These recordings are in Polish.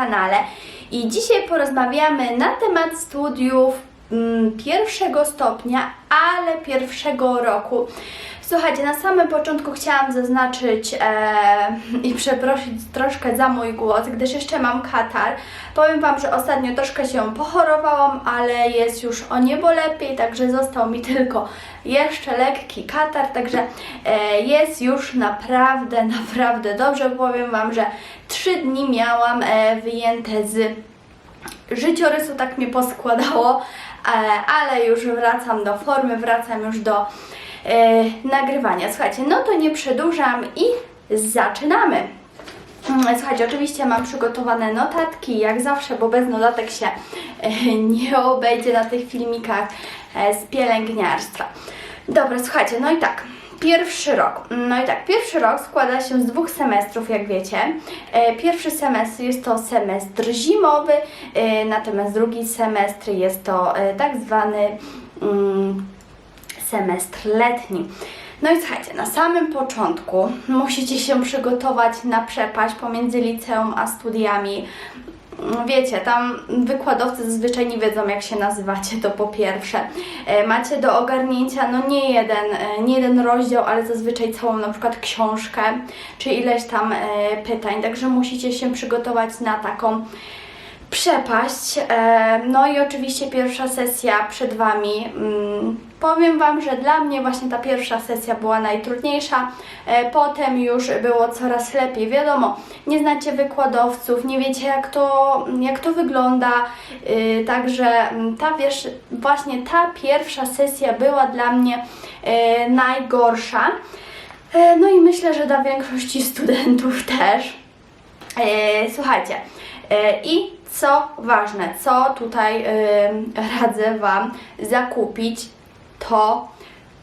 kanale i dzisiaj porozmawiamy na temat studiów mm, pierwszego stopnia, ale pierwszego roku. Słuchajcie, na samym początku chciałam zaznaczyć e, i przeprosić troszkę za mój głos, gdyż jeszcze mam katar. Powiem Wam, że ostatnio troszkę się pochorowałam, ale jest już o niebo lepiej, także został mi tylko jeszcze lekki katar, także e, jest już naprawdę, naprawdę dobrze. Powiem Wam, że trzy dni miałam e, wyjęte z życiorysu tak mnie poskładało, e, ale już wracam do formy, wracam już do nagrywania. Słuchajcie, no to nie przedłużam i zaczynamy. Mm, Słuchajcie, oczywiście mam przygotowane notatki, jak zawsze, bo bez notatek się e, nie obejdzie na tych filmikach e, z pielęgniarstwa. Dobra, słuchajcie, no i tak. Pierwszy rok. No i tak, pierwszy rok składa się z dwóch semestrów, jak wiecie. E, Pierwszy semestr jest to semestr zimowy, e, natomiast drugi semestr jest to e, tak zwany mm, semestr letni. No i słuchajcie, na samym początku musicie się przygotować na przepaść pomiędzy liceum a studiami. Wiecie, tam wykładowcy zazwyczaj nie wiedzą, jak się nazywacie, to po pierwsze. E, Macie do ogarnięcia, no nie jeden, e, nie jeden rozdział, ale zazwyczaj całą na przykład książkę, czy ileś tam e, pytań, także musicie się przygotować na taką przepaść. E, No i oczywiście pierwsza sesja przed Wami. Mm, Powiem Wam, że dla mnie właśnie ta pierwsza sesja była najtrudniejsza. E, Potem już było coraz lepiej. Wiadomo, nie znacie wykładowców, nie wiecie jak to, jak to wygląda. Y, Także mm, ta wiesz, właśnie ta pierwsza sesja była dla mnie e, najgorsza. E, No i myślę, że dla większości studentów też. E, Słuchajcie, e, i co ważne, co tutaj radzę Wam zakupić, to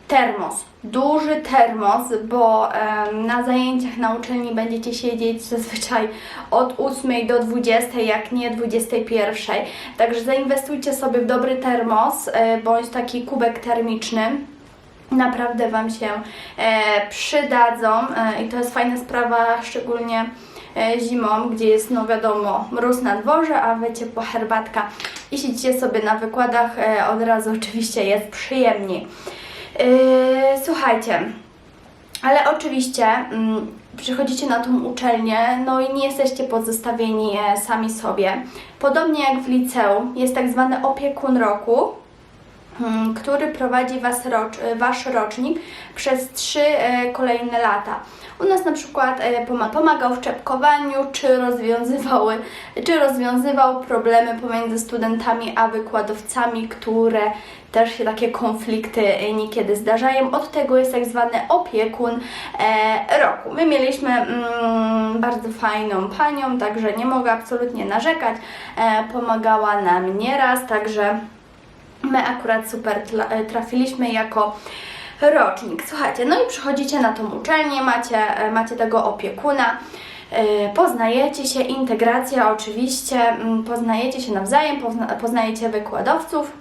termos. Duży termos, bo na zajęciach na uczelni będziecie siedzieć zazwyczaj od 8 do 20, jak nie 21. Także zainwestujcie sobie w dobry termos e, bądź taki kubek termiczny naprawdę Wam się e, przydadzą e, i to jest fajna sprawa, szczególnie zimą, gdzie jest, no wiadomo, mróz na dworze, a Wy ciepła herbatka i siedzicie sobie na wykładach, e, od razu oczywiście jest przyjemniej. E, słuchajcie, ale oczywiście mm, przychodzicie na tą uczelnię, no i nie jesteście pozostawieni e, sami sobie. Podobnie jak w liceum, jest tak zwany opiekun roku, który prowadzi was rocz, Wasz rocznik przez trzy e, kolejne lata. U nas na przykład e, poma- pomagał w czepkowaniu, czy, rozwiązywały, czy rozwiązywał problemy pomiędzy studentami a wykładowcami, które też się takie konflikty e, niekiedy zdarzają. Od tego jest tak zwany opiekun e, roku. My mieliśmy mm, bardzo fajną panią, także nie mogę absolutnie narzekać. E, pomagała nam nieraz, także My akurat super e, trafiliśmy jako rocznik. Słuchajcie, no i przychodzicie na tą uczelnię, macie, e, macie tego opiekuna, e, poznajecie się, integracja oczywiście, mm, poznajecie się nawzajem, pozna- poznajecie wykładowców.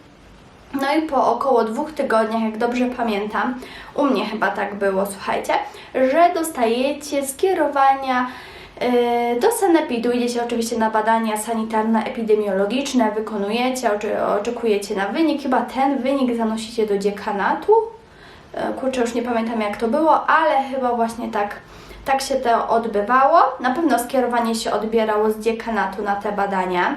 No i po około dwóch tygodniach, jak dobrze pamiętam, u mnie chyba tak było, słuchajcie, że dostajecie skierowania Do sanepidu idziecie oczywiście na badania sanitarno-epidemiologiczne, wykonujecie, oczekujecie na wynik. Chyba ten wynik zanosicie do dziekanatu. Yy, Kurczę, już nie pamiętam jak to było, ale chyba właśnie tak, tak się to odbywało. Na pewno skierowanie się odbierało z dziekanatu na te badania.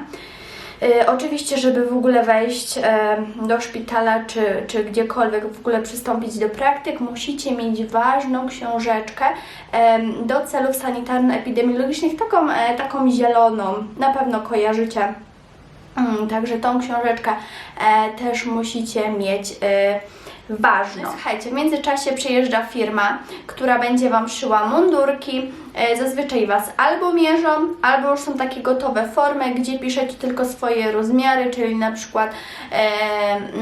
Y, Oczywiście, żeby w ogóle wejść e, do szpitala czy, czy gdziekolwiek w ogóle przystąpić do praktyk, musicie mieć ważną książeczkę em, do celów sanitarno-epidemiologicznych, taką, e, taką zieloną, na pewno kojarzycie. Mm, Także tą książeczkę e, też musicie mieć e, ważną. Słuchajcie, w międzyczasie przyjeżdża firma, która będzie Wam szyła mundurki. E, zazwyczaj Was albo mierzą, albo już są takie gotowe formy, gdzie piszecie tylko swoje rozmiary, czyli na przykład e,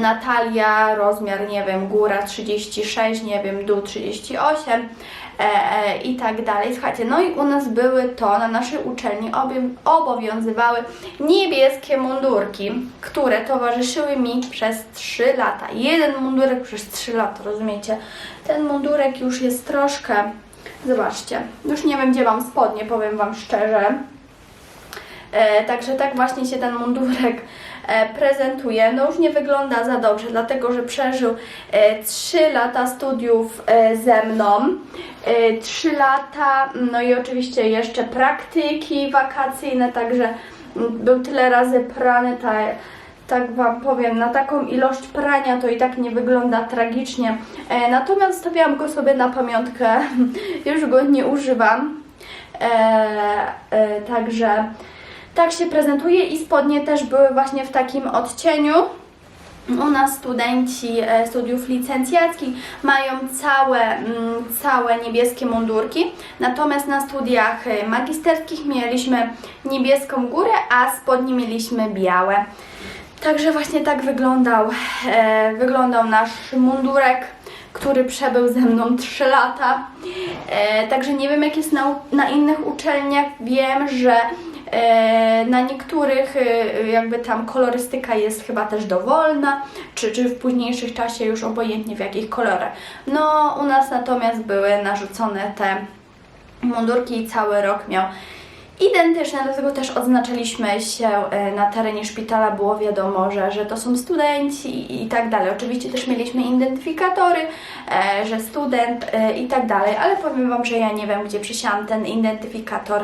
Natalia, rozmiar, nie wiem, góra 36, nie wiem, dół 38 e, e, i tak dalej. Słuchajcie, no i u nas były to, na naszej uczelni obowiązywały niebieskie mundurki, które towarzyszyły mi przez 3 lata. Jeden mundurek przez 3 lata, rozumiecie? Ten mundurek już jest troszkę, zobaczcie, już nie wiem gdzie mam spodnie, powiem Wam szczerze. E, także tak właśnie się ten mundurek e, prezentuje. No już nie wygląda za dobrze, dlatego że przeżył e, 3 lata studiów e, ze mną. E, 3 lata, no i oczywiście jeszcze praktyki wakacyjne, także mm, był tyle razy prany, ta, tak Wam powiem, na taką ilość prania to i tak nie wygląda tragicznie. E, natomiast stawiałam go sobie na pamiątkę, już go nie używam. E, e, także tak się prezentuje i spodnie też były właśnie w takim odcieniu. U nas studenci e, studiów licencjackich mają całe, mm, całe niebieskie mundurki, natomiast na studiach e, magisterskich mieliśmy niebieską górę, a spodnie mieliśmy białe. Także właśnie tak wyglądał, e, wyglądał nasz mundurek, który przebył ze mną 3 lata. E, także nie wiem jak jest na, na innych uczelniach. Wiem, że na niektórych e, jakby tam kolorystyka jest chyba też dowolna, czy, czy w późniejszych czasie już obojętnie w jakich kolorach. No u nas natomiast były narzucone te mundurki i cały rok miał identyczne, dlatego też odznaczaliśmy się e, na terenie szpitala, było wiadomo, że, że to są studenci i, tak dalej. Oczywiście też mieliśmy identyfikatory, e, że student e, i tak dalej, ale powiem Wam, że ja nie wiem, gdzie przysiałam ten identyfikator.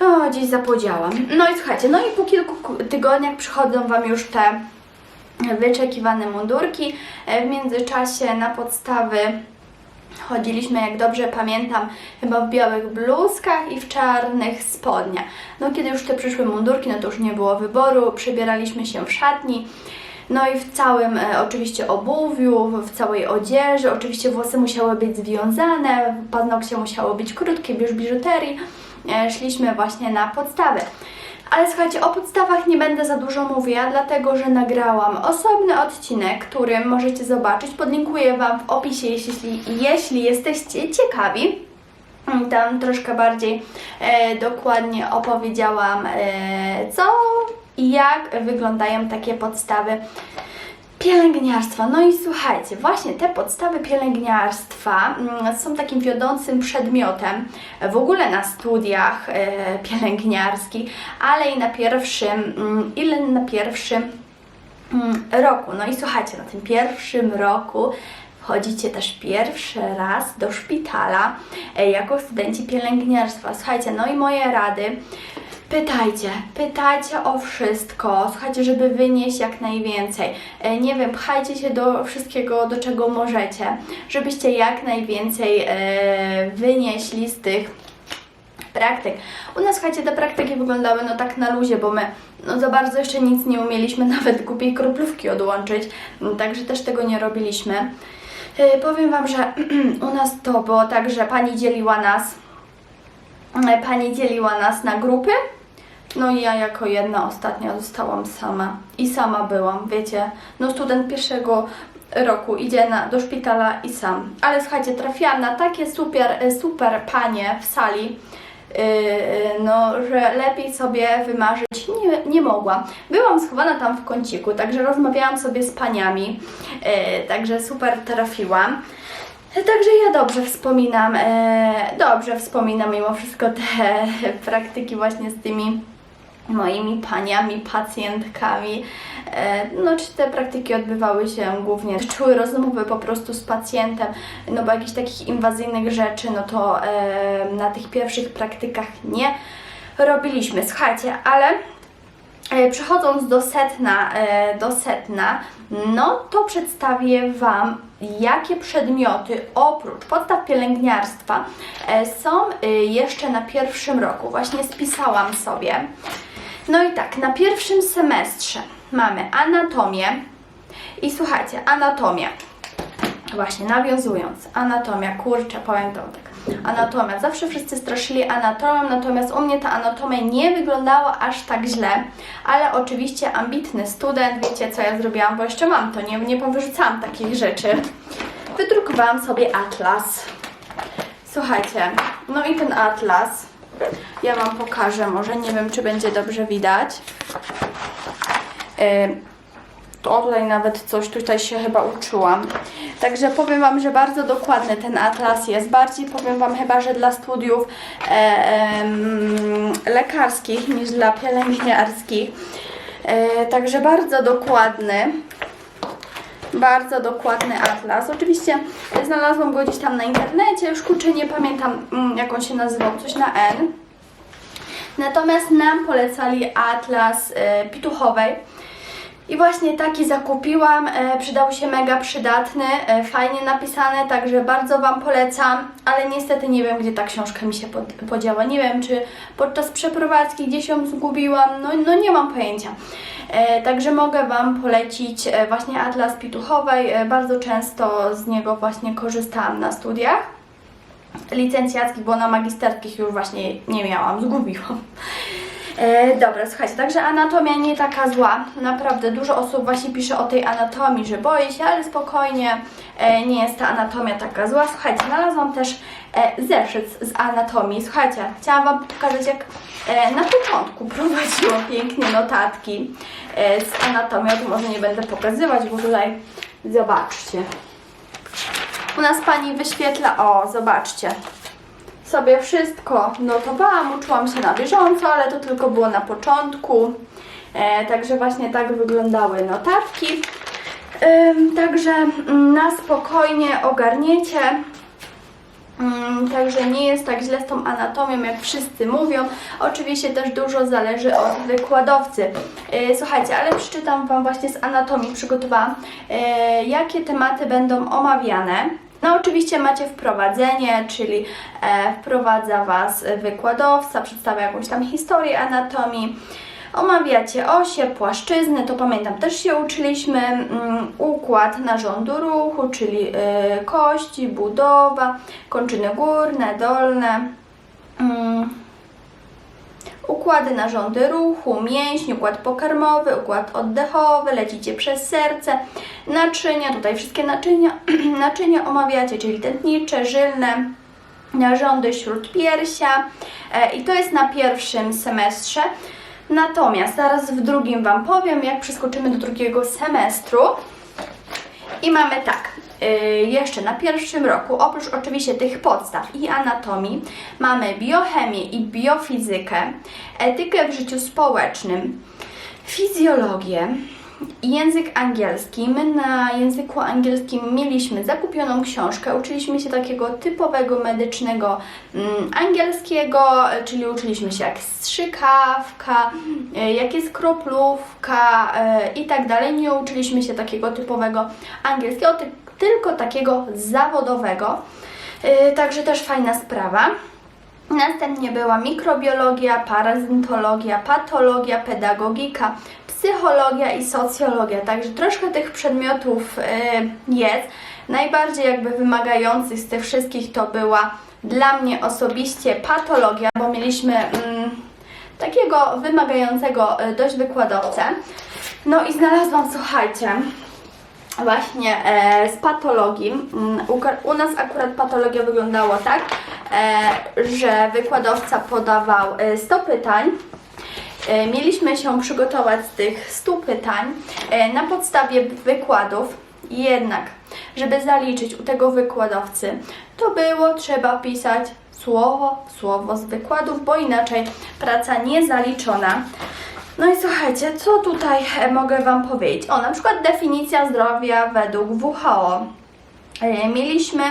O, gdzieś zapodziałam. No i słuchajcie, no i po kilku ku- tygodniach przychodzą Wam już te wyczekiwane mundurki. E, W międzyczasie na podstawy chodziliśmy, jak dobrze pamiętam, chyba w białych bluzkach i w czarnych spodniach. No kiedy już te przyszły mundurki, no to już nie było wyboru, przebieraliśmy się w szatni. No i w całym e, oczywiście obuwiu, w- całej odzieży, oczywiście włosy musiały być związane, paznokcie musiało być krótkie, już biżuterii. E, szliśmy właśnie na podstawy. Ale słuchajcie, o podstawach nie będę za dużo mówiła, dlatego że nagrałam osobny odcinek, który możecie zobaczyć. Podlinkuję Wam w opisie, jeśli, jeśli jesteście ciekawi. Mm, Tam troszkę bardziej e, dokładnie opowiedziałam, e, co jak wyglądają takie podstawy pielęgniarstwa. No i słuchajcie, właśnie te podstawy pielęgniarstwa mm, są takim wiodącym przedmiotem w ogóle na studiach e, pielęgniarskich, ale i na pierwszym, mm, ile na pierwszym mm, roku. No i słuchajcie, na tym pierwszym roku wchodzicie też pierwszy raz do szpitala e, jako studenci pielęgniarstwa. Słuchajcie, no i moje rady. Pytajcie, pytajcie o wszystko, słuchajcie, żeby wynieść jak najwięcej. E, Nie wiem, pchajcie się do wszystkiego, do czego możecie, żebyście jak najwięcej e, wynieśli z tych praktyk. U nas, słuchajcie, te praktyki wyglądały no tak na luzie, bo my no za bardzo jeszcze nic nie umieliśmy, nawet głupiej kroplówki odłączyć, także też tego nie robiliśmy. E, Powiem Wam, że u nas to było tak, że pani dzieliła nas, pani dzieliła nas na grupy, no i ja jako jedna ostatnia zostałam sama i sama byłam, wiecie, no student pierwszego roku idzie na, do szpitala i sam. Ale słuchajcie, trafiłam na takie super, super panie w sali, yy, no, że lepiej sobie wymarzyć nie, nie mogłam. Byłam schowana tam w kąciku, także rozmawiałam sobie z paniami, yy, także super trafiłam. Także ja dobrze wspominam, e, dobrze wspominam mimo wszystko te praktyki właśnie z tymi moimi paniami, pacjentkami. E, No, czy te praktyki odbywały się głównie, czuły rozmowy po prostu z pacjentem, no bo jakichś takich inwazyjnych rzeczy, no to e, na tych pierwszych praktykach nie robiliśmy. Słuchajcie, ale Przechodząc do setna, e, do setna, no to przedstawię Wam, jakie przedmioty oprócz podstaw pielęgniarstwa e, są e, jeszcze na pierwszym roku. Właśnie spisałam sobie. No i tak, na pierwszym semestrze mamy anatomię i słuchajcie, anatomia. Właśnie, nawiązując, anatomia, kurczę, powiem to tak. Anatomia, zawsze wszyscy straszyli anatomią, natomiast u mnie ta anatomia nie wyglądała aż tak źle, ale oczywiście ambitny student, wiecie co ja zrobiłam, bo jeszcze mam to, nie, nie powyrzucałam takich rzeczy. Wydrukowałam sobie atlas. Słuchajcie, no i ten atlas, ja Wam pokażę, może nie wiem, czy będzie dobrze widać. Yy, tutaj nawet coś tutaj się chyba uczyłam. Także powiem Wam, że bardzo dokładny ten atlas jest. Bardziej powiem Wam chyba, że dla studiów e, em, lekarskich niż dla pielęgniarskich. E, także bardzo dokładny. Bardzo dokładny atlas. Oczywiście znalazłam go gdzieś tam na internecie, już kurczę nie pamiętam mm, jak on się nazywał, coś na N. Natomiast nam polecali atlas e, pituchowej. I właśnie taki zakupiłam, e, przydał się mega przydatny, e, fajnie napisany, także bardzo Wam polecam, ale niestety nie wiem, gdzie ta książka mi się pod, podziała. Nie wiem, czy podczas przeprowadzki gdzieś ją zgubiłam, no, no nie mam pojęcia. E, także mogę Wam polecić e, właśnie Atlas Pituchowej, e, bardzo często z niego właśnie korzystałam na studiach licencjackich, bo na magisterskich już właśnie nie miałam, zgubiłam. E, dobra, słuchajcie, także anatomia nie taka zła. Naprawdę dużo osób właśnie pisze o tej anatomii, że boi się, ale spokojnie e, nie jest ta anatomia taka zła. Słuchajcie, znalazłam też e, zeszyt z anatomii. Słuchajcie, chciałam Wam pokazać, jak e, na początku prowadziłam pięknie notatki e, z anatomią. Tu może nie będę pokazywać, bo tutaj zobaczcie. U nas pani wyświetla, o, zobaczcie, sobie wszystko notowałam, uczyłam się na bieżąco, ale to tylko było na początku. E, także właśnie tak wyglądały notatki. Także mm, na spokojnie ogarniecie. Mm, Także nie jest tak źle z tą anatomią, jak wszyscy mówią. Oczywiście też dużo zależy od wykładowcy. E, Słuchajcie, ale przeczytam Wam właśnie z anatomii, przygotowałam, e, jakie tematy będą omawiane. No oczywiście macie wprowadzenie, czyli e, wprowadza Was wykładowca, przedstawia jakąś tam historię anatomii. Omawiacie osie, płaszczyzny, to pamiętam też się uczyliśmy, mm, układ narządu ruchu, czyli y, kości, budowa, kończyny górne, dolne, mm, układy narządy ruchu, mięśni, układ pokarmowy, układ oddechowy, lecicie przez serce, naczynia, tutaj wszystkie naczynia, naczynia omawiacie, czyli tętnicze, żylne, narządy śródpiersia e, i to jest na pierwszym semestrze. Natomiast zaraz w drugim Wam powiem, jak przeskoczymy do drugiego semestru. I mamy tak, jeszcze na pierwszym roku, oprócz oczywiście tych podstaw i anatomii, mamy biochemię i biofizykę, etykę w życiu społecznym, fizjologię, język angielski. My na języku angielskim mieliśmy zakupioną książkę, uczyliśmy się takiego typowego medycznego mm, angielskiego, czyli uczyliśmy się jak strzykawka, e, jak jest kroplówka e, i tak dalej. Nie uczyliśmy się takiego typowego angielskiego, ty, tylko takiego zawodowego. E, Także też fajna sprawa. Następnie była mikrobiologia, parazyntologia, patologia, pedagogika, psychologia i socjologia. Także troszkę tych przedmiotów y, jest. Najbardziej jakby wymagających z tych wszystkich to była dla mnie osobiście patologia, bo mieliśmy mm, takiego wymagającego y, dość wykładowcę. No i znalazłam, słuchajcie, właśnie e, z patologii. Mm, U, nas akurat patologia wyglądała tak, e, że wykładowca podawał e, 100 pytań. E, Mieliśmy się przygotować z tych 100 pytań na podstawie wykładów. Jednak, żeby zaliczyć u tego wykładowcy, to było trzeba pisać słowo słowo z wykładów, bo inaczej praca niezaliczona. No i słuchajcie, co tutaj e, mogę Wam powiedzieć? O, na przykład definicja zdrowia według WHO. E, Mieliśmy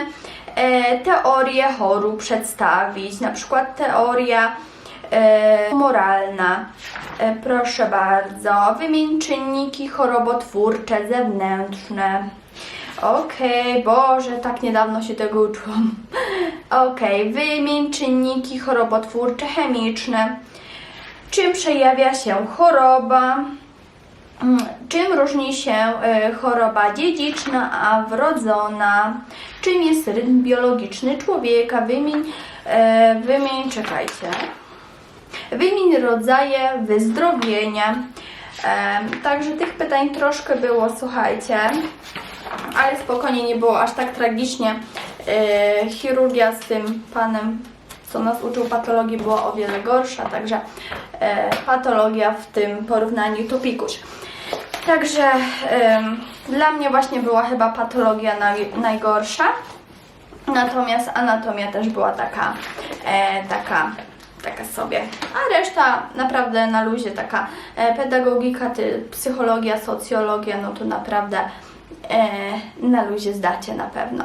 e, teorię chorób przedstawić, na przykład teoria moralna. Proszę bardzo, wymień czynniki chorobotwórcze zewnętrzne. Okej, Boże, tak niedawno się tego uczyłam. Okej, wymień czynniki chorobotwórcze chemiczne. Czym przejawia się choroba? Mm, Czym różni się e, choroba dziedziczna, a wrodzona? Czym jest rytm biologiczny człowieka? Wymień, e, wymień, czekajcie. Wymień rodzaje wyzdrowienia. E, Także tych pytań troszkę było, słuchajcie, ale spokojnie nie było aż tak tragicznie. Chirurgia z tym panem co nas uczył patologii była o wiele gorsza, także e, patologia w tym porównaniu to pikuś. Także ym, dla mnie właśnie była chyba patologia naj, najgorsza. Natomiast anatomia też była taka, e, taka, taka sobie. A reszta naprawdę na luzie, taka e, pedagogika, ty, psychologia, socjologia, no to naprawdę e, na luzie zdacie na pewno.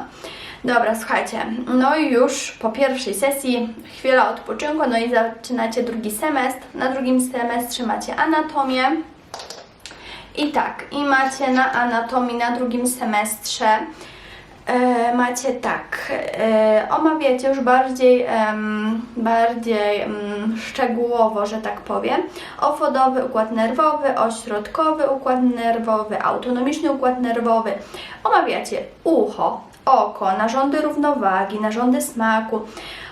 Dobra, słuchajcie, no i już po pierwszej sesji chwila odpoczynku, no i zaczynacie drugi semestr. Na drugim semestrze macie anatomię. I tak, i macie na anatomii na drugim semestrze e, macie tak, e, omawiacie już bardziej, bardziej szczegółowo, że tak powiem, owodowy układ nerwowy, ośrodkowy układ nerwowy, autonomiczny układ nerwowy. Omawiacie ucho, oko, narządy równowagi, narządy smaku,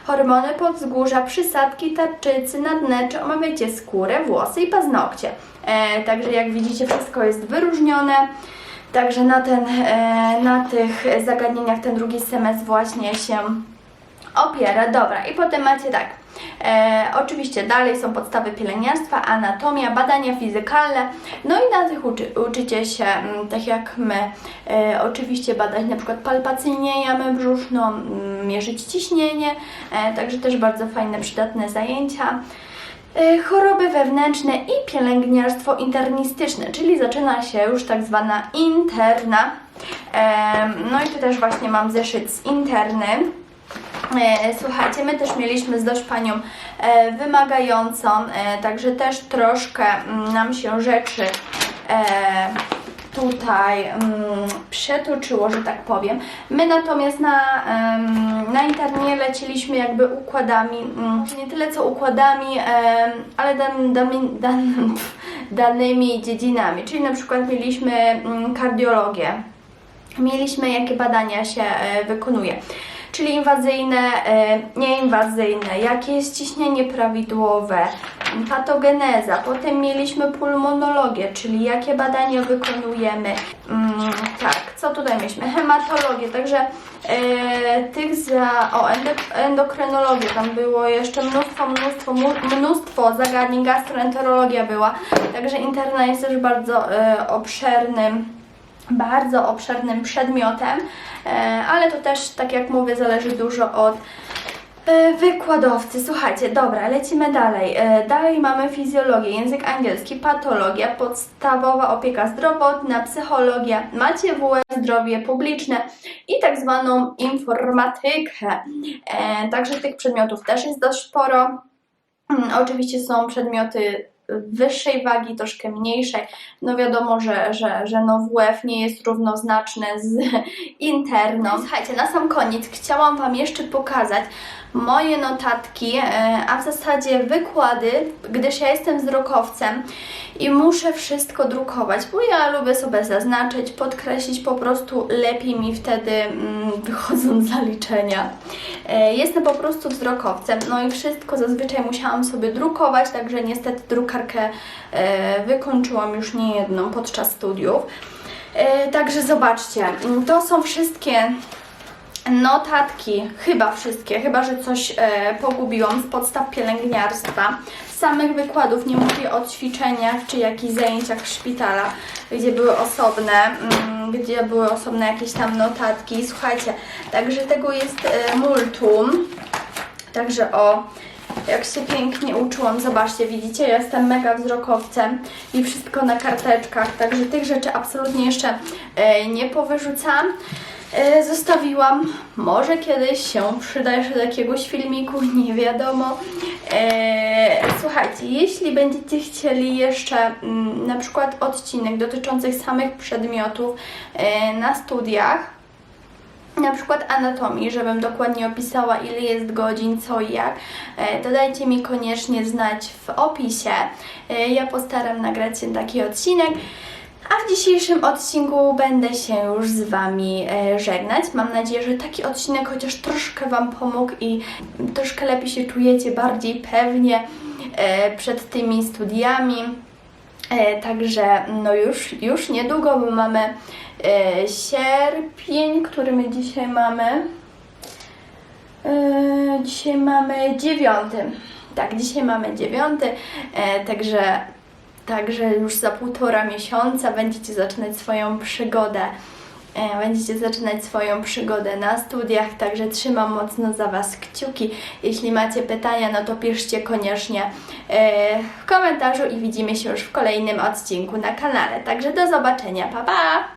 hormony podzgórza, przysadki tarczycy, nadnecze, omawiacie skórę, włosy i paznokcie. E, także jak widzicie wszystko jest wyróżnione. Także na, ten, e, na tych zagadnieniach ten drugi semestr właśnie się opiera. Dobra, i potem macie tak. E, oczywiście dalej są podstawy pielęgniarstwa, anatomia, badania fizykalne. No i na tych uczy, uczycie się, mm, tak jak my, e, oczywiście badać na przykład palpacyjnie jamę brzuszną, mm, mierzyć ciśnienie. E, także też bardzo fajne, przydatne zajęcia. E, Choroby wewnętrzne i pielęgniarstwo internistyczne, czyli zaczyna się już tak zwana interna. Em, No i tu też właśnie mam zeszyt z interny. E, Słuchajcie, my też mieliśmy z dość panią e, wymagającą, e, także też troszkę mm, nam się rzeczy tutaj mm, przetoczyło, że tak powiem. My natomiast na, na internie leciliśmy jakby układami, mm, nie tyle co układami, ale dan, danymi, dan, danymi dziedzinami, czyli na przykład mieliśmy kardiologię, mieliśmy jakie badania się wykonuje. Czyli inwazyjne, e, nieinwazyjne, jakie jest ciśnienie prawidłowe, patogeneza. Potem mieliśmy pulmonologię, czyli jakie badania wykonujemy. Mm, tak, co tutaj mieliśmy? Hematologię, także e, tych za. O, endo- endokrynologię, tam było jeszcze mnóstwo, mnóstwo, mnóstwo zagadnień, gastroenterologia była. Także interna jest też bardzo e, obszernym bardzo obszernym przedmiotem, e, ale to też, tak jak mówię, zależy dużo od e, wykładowcy. Słuchajcie, dobra, lecimy dalej. E, Dalej mamy fizjologię, język angielski, patologia, podstawowa opieka zdrowotna, psychologia, macie WF, zdrowie publiczne i tak zwaną informatykę. Także tych przedmiotów też jest dość sporo. Mm, Oczywiście są przedmioty wyższej wagi, troszkę mniejszej. No wiadomo, że, że, że no WF nie jest równoznaczne z interną. Słuchajcie, na sam koniec chciałam Wam jeszcze pokazać moje notatki, e, a w zasadzie wykłady, gdyż ja jestem wzrokowcem i muszę wszystko drukować, bo ja lubię sobie zaznaczyć, podkreślić, po prostu lepiej mi wtedy mm, wychodzą zaliczenia. E, Jestem po prostu wzrokowcem, no i wszystko zazwyczaj musiałam sobie drukować, także niestety drukarkę e, wykończyłam już nie jedną podczas studiów. Także zobaczcie, to są wszystkie notatki, chyba wszystkie, chyba że coś e, pogubiłam z podstaw pielęgniarstwa. Z samych wykładów, nie mówię o ćwiczeniach czy jakichś zajęciach szpitala, gdzie były osobne, mm, gdzie były osobne jakieś tam notatki. Słuchajcie, także tego jest e, multum. Także o, jak się pięknie uczyłam, zobaczcie, widzicie, jestem mega wzrokowcem i wszystko na karteczkach, także tych rzeczy absolutnie jeszcze e, nie powyrzucam. E, Zostawiłam, może kiedyś się przyda jeszcze do jakiegoś filmiku, nie wiadomo. E, słuchajcie, jeśli będziecie chcieli jeszcze mm, na przykład odcinek dotyczących samych przedmiotów e, na studiach, na przykład anatomii, żebym dokładnie opisała ile jest godzin, co i jak, to dajcie mi koniecznie znać w opisie. Ja postaram nagrać taki odcinek. A w dzisiejszym odcinku będę się już z Wami e, żegnać. Mam nadzieję, że taki odcinek chociaż troszkę Wam pomógł i troszkę lepiej się czujecie, bardziej pewnie e, przed tymi studiami. E, Także no już, już niedługo, bo mamy sierpień, który my dzisiaj mamy. Dzisiaj mamy dziewiąty. Tak, dzisiaj mamy dziewiąty, także Także już za półtora miesiąca będziecie zaczynać swoją przygodę. E, Będziecie zaczynać swoją przygodę na studiach, także trzymam mocno za Was kciuki. Jeśli macie pytania, no to piszcie koniecznie e, w komentarzu i widzimy się już w kolejnym odcinku na kanale. Także do zobaczenia, pa pa!